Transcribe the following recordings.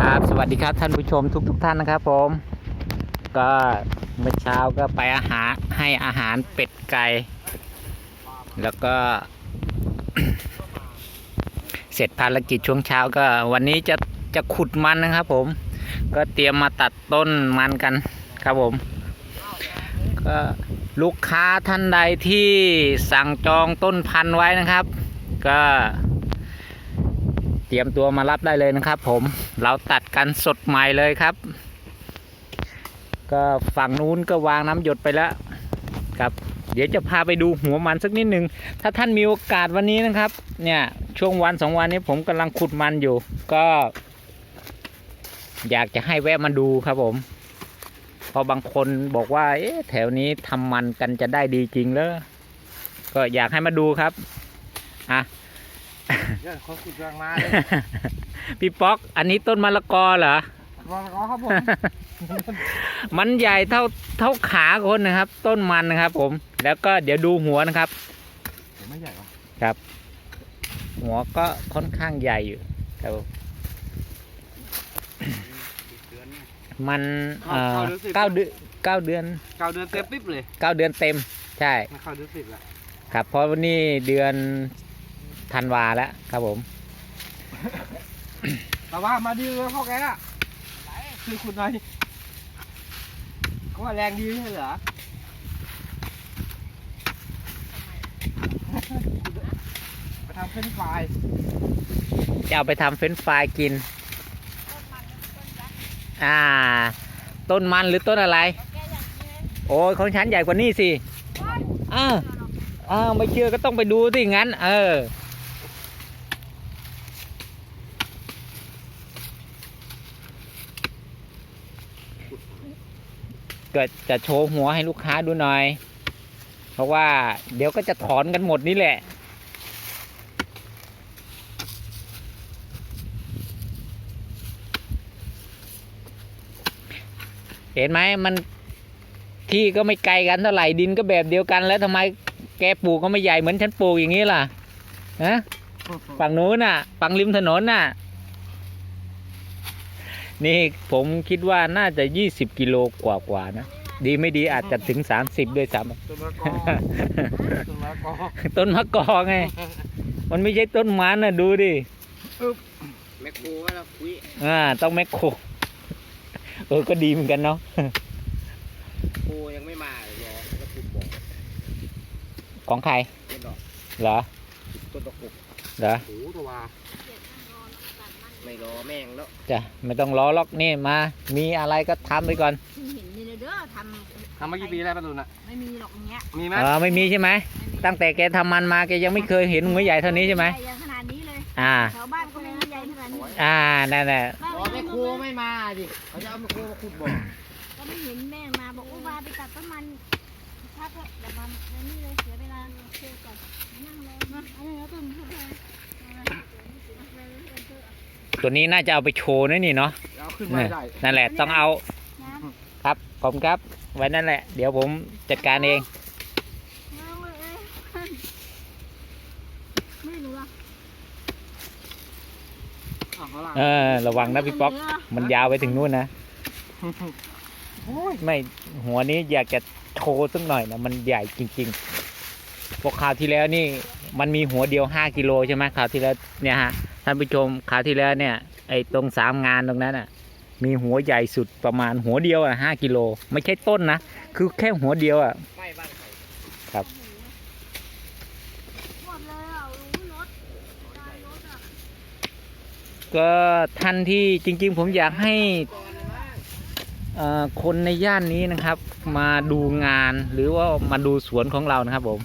ครับสวัสดีครับท่านผู้ชมทุกทุกๆท่านนะครับผม ก็เมื่อเช้าก็ไปอาหารให้อาหารเป็ดไก่แล้วก็ เสร็จภารกิจช่วงเช้าก็วันนี้จะจะขุดมันนะครับผม ก็เตรียมมาตัดต้นมันกันครับผม ก็ลูกค้าท่านใดที่สั่งจองต้นพันธุ์ไว้นะครับ ก็ ตรียมตัวมารับได้เลยนะครับ ผมเราตัดกันสดใหม่เลยครับ ก็ฝั่งนู้นก็วางน้ำหยดไปแล้วครับเดี๋ยวจะพาไปดูหัวมันสักนิดหนึ่งถ้าท่านมีโอกาสวันนี้นะครับ เนี่ยช่วงวันสองวันนี้ผมกำลังขุดมันอยู่ ก็ อยากจะให้แวะมาดูครับผมเพราะบางคนบอกว่า เอ๊ะแถวนี้ทำมันกันจะได้ดีจริงเลยก็อยากให้มาดูครับอะ เดี๋ยวเขาขุดแรงมาเลยพี่ป๊อก อันนี้ต้นมะละกอเหรอ รอรอครับผมมันใหญ่เท่าเท่าขาคนนะครับ ต้นมันนะครับ ผม แล้วก็เดี๋ยวดูหัวนะครับผมไม่ใหญ่หรอครับ หัวก็ค่อนข้างใหญ่อยู่ครับผมมันเอ่อเก้าเดือนเก้าเดือนเก้าเดือนเต็มปิ๊บเลยเก้าเดือนเต็ม ใช่ไม่เข้าเดือนสิบแล้วครับเพราะวันนี้เดือน ธันวาแล้วครับผม แต่ว่ามาดีเลยพ่อแกอะคือขุดหน่อยเขาว่าแรงดีไม่ใช่เหรอไปทำเฟรนช์ฟรายจะเอาไปทำเฟรนช์ฟรายกิน อ่า ต้นมันหรือต้นอะไร โอ้ยของฉันใหญ่กว่านี่สิอ้าวอ้าวไม่เชื่อก็ต้องไปดูสิงั้น เออ ก็จะโชว์หัวให้ลูกค้าดูหน่อย เพราะว่าเดี๋ยวก็จะถอนกันหมดนี่แหละ เห็นไหมมันที่ก็ไม่ไกลกันเท่าไหร่ดินก็แบบเดียวกันแล้วทำไมแกปลูกก็ไม่ใหญ่เหมือนฉันปลูกอย่างนี้ล่ะฮะฝั่งนู้นน่ะฝั่งริมถนนน่ะ นี่ผมคิดว่าน่าจะยี่สิบกิโลกว่ากว่าๆนะ ดีไม่ดีอาจจะถึงสามสิบด้วยซ้ต้นมะกอต้นมะกอำต้นมะกอไง มันไม่ใช่ต้นมันนะดูดิ แมคโครก็แล้วคุยอ่า ต้องแมคโครเออ ก็ดีเหมือนกันเนาะ โคยังไม่มาเลยรอแล้วขุดบ่อของใครต้นดอกเหรอ ต้นดอกกุกเหรอโอ้โหตัววา ไม่รอแม่งแล้วจ้ะไม่ต้องล้อล็อกนี่มา มีอะไรก็ทำไปก่อนเพิ่งเห็นนี่เลยเด้อททำมากี่ปีแล้วป้าตุนอะำไม่มีหรอกอย่างเงี้ยมีไหมเออไม่มีใช่ไหมตั้งแต่แกทำมันมาแกยังไม่เคยเห็นหัวใหญ่เท่านี้ใช่ไหมใญ่ยังขนาดนี้เลยอ่า แถวบ้านก็ไม่มีใหญ่ขนาดนี้อ่านั่นแหละบ้านรอไม่แม่มีโคไม่มาดิเขาจะเอาแม่โคมาขุดบ่อก็ไม่เห็นแม่มาบอกว่ามาไปตัดต้นมันพักเถอะเดี๋ยวมาอันนี้เลยเสียเวลาเชื่อก่อนนั่งรอมาอันนี้แล้วต้นเขาไป ตัวนี้น่าจะเอาไปโชว์นะนี่เนาะเอาขึ้นมาได้นั่นแหละต้องเอาน้ำครับผมครับ ไว้นั่นแหละ เดี๋ยวผมจัดการเองน้ำเลยไม่รู้อะเอาเขาล่ะเออ ระวังนะพี่ป๊อก มันยาวไปถึงนู่นนะ โอ้ยไม่หัวนี้อยากจะโชว์สักหน่อยนะมันใหญ่จริงๆเพราะคราวที่แล้วนี่ มันมีหัวเดียวห้ากิโลใช่ไหมคราวที่แล้วเนี่ยฮะ ท่านผู้ชมคราวที่แล้วเนี่ยไอ้ตรงสามงานตรงนั้นอะมีหัวใหญ่สุดประมาณหัวเดียวอะห้ากิโลไม่ใช่ต้นนะ คือแค่หัวเดียวอะไม่บ้านใครหมดเลยอะรู้รถการรถอะก็ท่านที่จริง ๆ ผมอยากให้เอ่อคนในย่านนี้นะครับ มาดูงานหรือว่ามาดูสวนของเรานะครับผม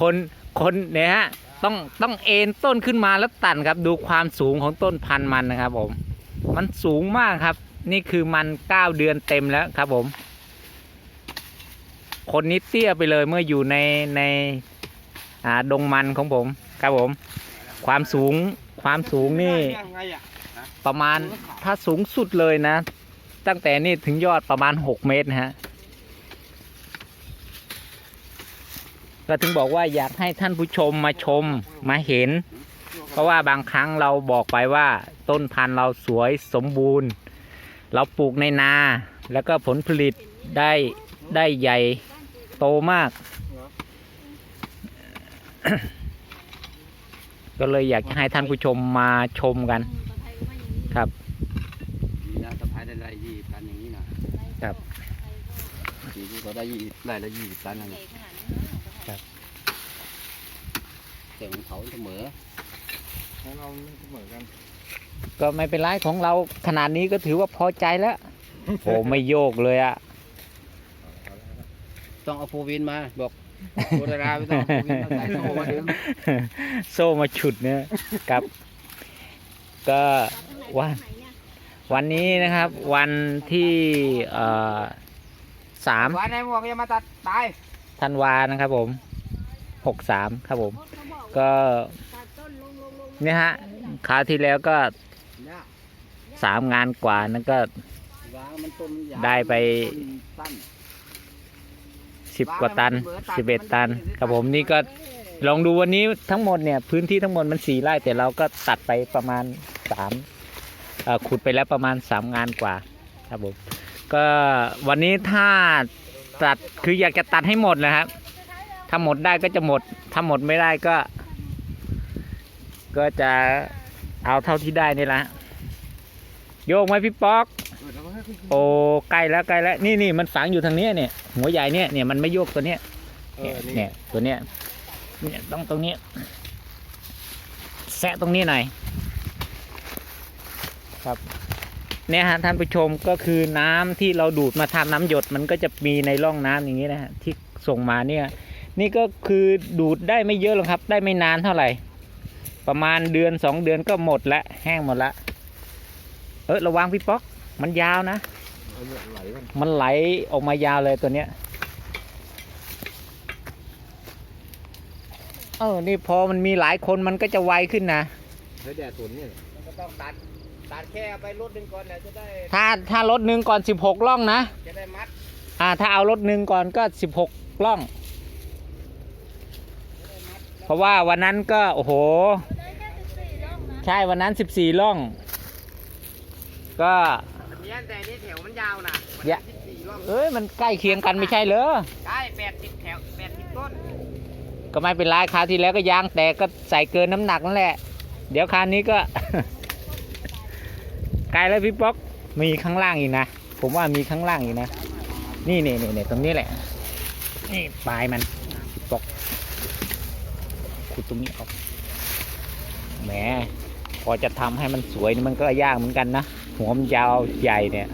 คนคนเนี่ยฮะต้องต้องเอ็นต้นขึ้นมาแล้วตัดครับ ดูความสูงของต้นพันธุ์มันนะครับ ผม มันสูงมากครับ นี่คือมันเก้าเดือนเต็มแล้วครับผม คนนี้เตี้ยไปเลยเมื่ออยู่ในในอ่าดงมันของผมครับผม ความสูงความสูงนี่ ประมาณถ้าสูงสุดเลยนะ ตั้งแต่นี่ถึงยอดประมาณ 6 เมตรนะฮะ ก็ถึงบอกว่าอยากให้ท่านผู้ชมมาชมมาเห็น เพราะว่าบางครั้งเราบอกไปว่าต้นพันธุ์เราสวยสมบูรณ์ เราปลูกในนาแล้วก็ผลผลิตได้ได้ใหญ่โตมาก ก็เลยอยากจะให้ท่านผู้ชมมาชมกัน ครับมีนะสะพายได้ไรยี่ตันอย่างนี้นะครับทีนี้ก็ได้ยี่ไรละยี่ตันนั่นแหละ ครับ แต่ของเขาเสมอของเราไม่เสมอกัน ก็ไม่เป็นไรของเราขนาดนี้ก็ถือว่าพอใจแล้วโอ้ไม่โยกเลยอะต้องเอาโฟวินมา บอกโคดาราไม่ต้องเอาโฟวินมาใส่โซ่มาดึงโซ่มาฉุดเนี่ยครับ ก็ว่าวันนี้นะครับ วันที่เอ่อสามวันไหนบอกจะมาตัดตาย ธันวานะครับผมหกสามครับผม ก็เนี่ยฮะคราวที่แล้วก็สามงานกว่านั่นก็ได้ไปสิบกว่าตันสิบเอ็ดตันครับผมนี่ก็ลองดูวันนี้ทั้งหมดเนี่ยพื้นที่ทั้งหมดมันสี่ไร่แต่เราก็ตัดไปประมาณสามขุดไปแล้วประมาณสามงานกว่า ครับผมก็วันนี้ถ้า ตัดคืออยากจะตัดให้หมดนะครับ ถ้าหมดได้ก็จะหมด ถ้าหมดไม่ได้ก็ ก็จะเอาเท่าที่ได้นี่แหละโยกไหมพี่ป๊อก โอ้ใกล้แล้วใกล้แล้วนี่นี่มันฝังอยู่ทางเนี้ยเนี่ยหัวใหญ่เนี่ยเนี่ยมันไม่โยกตัวเนี้ยเนี่ยเนี่ยตัวเนี้ยเนี่ยต้องตรงนี้แซะตรงนี้หน่อยครับ เนี่ยฮะท่านผู้ชมก็คือน้ำที่เราดูดมาทำน้ำหยดมันก็จะมีในร่องน้ำอย่างนี้นะฮะที่ส่งมาเนี่ยนี่ก็คือดูดได้ไม่เยอะหรอกครับ ได้ไม่นานเท่าไหร่ ประมาณเดือนสองเดือนก็หมดละแห้งหมดละเออระวังพี่ป๊อก มันยาวนะเอาเลือดไหลกันมันไหลออกมายาวเลยตัวเนี้ยเออนี่พอมันมีหลายคนมันก็จะไวขึ้นนะใช้แดดฝนเนี่ยมันก็ต้องตัด ตัดแค่เอาไปรถหนึ่งก่อนแหละจะได้ถ้าถ้ารถหนึ่งก่อนสิบหกล่องนะ จะได้มัดอ่า ถ้าเอารถหนึ่งก่อนก็สิบหกล่อง เพราะว่าวันนั้นก็โอ้โห ได้แค่สิบสี่ร่องนะใช่วันนั้นสิบสี่ล่อง ก็เนี่ยแต่นี่แถวมันยาวนะมันยะ สิบสี่รอบเอ้ยมันใกล้เคียงกันไม่ใช่เหรอ ได้แปดสิบแถวแปดสิบต้นก็ไม่เป็นไรคราวที่แล้วก็ยางแตกก็ใส่เกินน้ำหนักนั่นแหละ เดี๋ยวคราวนี้ก็ ไกลแล้วพี่ป๊อกมีข้างล่างอีกนะ ผมว่ามีข้างล่างอีกนะ นี่นี่นี่นี่ตรงนี้แหละ นี่ปลายมันพี่ป๊อกขุดตรงนี้ออก แหม พอจะทำให้มันสวยนี่มันก็ยากเหมือนกันนะ หัวมันยาวใหญ่เนี่ย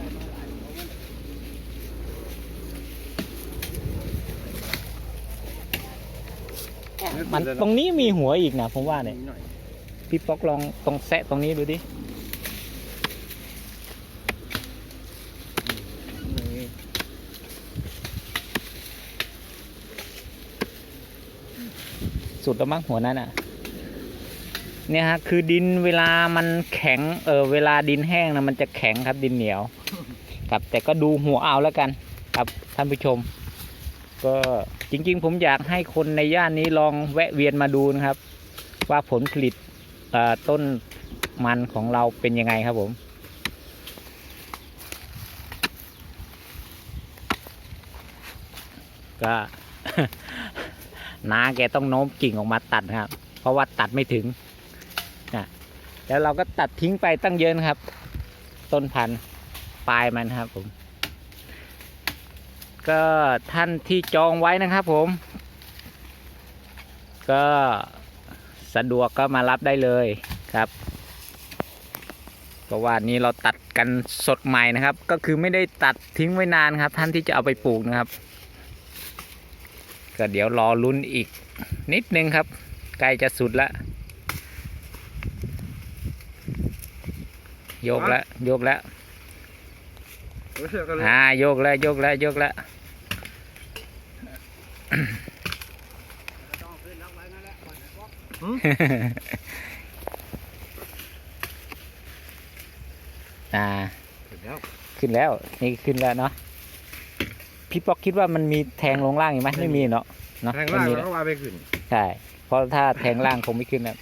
มันตรงนี้มีหัวอีกนะผมว่าเนี่ย พี่ป๊อกลองตรงแซะตรงนี้ดูดิ สุดแล้วมั้งหัวนั้นอะ เนี่ยฮะคือดินเวลามันแข็งเออเวลาดินแห้งนะมันจะแข็งครับดินเหนียว ครับแต่ก็ดูหัวเอาแล้วกัน ครับท่านผู้ชม ก็จริง ๆ ผมอยากให้คนในย่านนี้ลองแวะเวียนมาดูนะครับ ว่าผลผลิตต้นมันของเราเป็นยังไงครับผมก็ น้าแกต้องโน้มกิ่งออกมาตัดครับ เพราะว่าตัดไม่ถึงนะแล้วเราก็ตัดทิ้งไปตั้งเยอะนะครับ ต้นพันธุ์ปลายมันครับผม ก็ท่านที่จองไว้นะครับผม ก็สะดวกก็มารับได้เลยครับเพราะว่านี้เราตัดกันสดใหม่นะครับ ก็คือไม่ได้ตัดทิ้งไว้นานครับ ท่านที่จะเอาไปปลูกนะครับ ก็เดี๋ยวรอลุ้นอีกนิดนึงครับ ใกล้จะสุดแล้วโยกแล้วโยกแล้วเออกันเลยอ่าโยกแล้วโยกแล้วโยกแล้วต้องขึ้นล็อกไว้นั่นแหละก่อนนะก็อ่าเสร็จแล้วขึ้นแล้ว นี่ขึ้นแล้วเนาะ พี่ป๊อกคิดว่ามันมีแทงลงล่างอีกไหมไม่มีเนาะเนาะแทงไม่ล่างมีแล้แล้ววก็ว่าไปขึ้น ใช่เพราะถ้าแทงล่างคงไม่ขึ้นนะ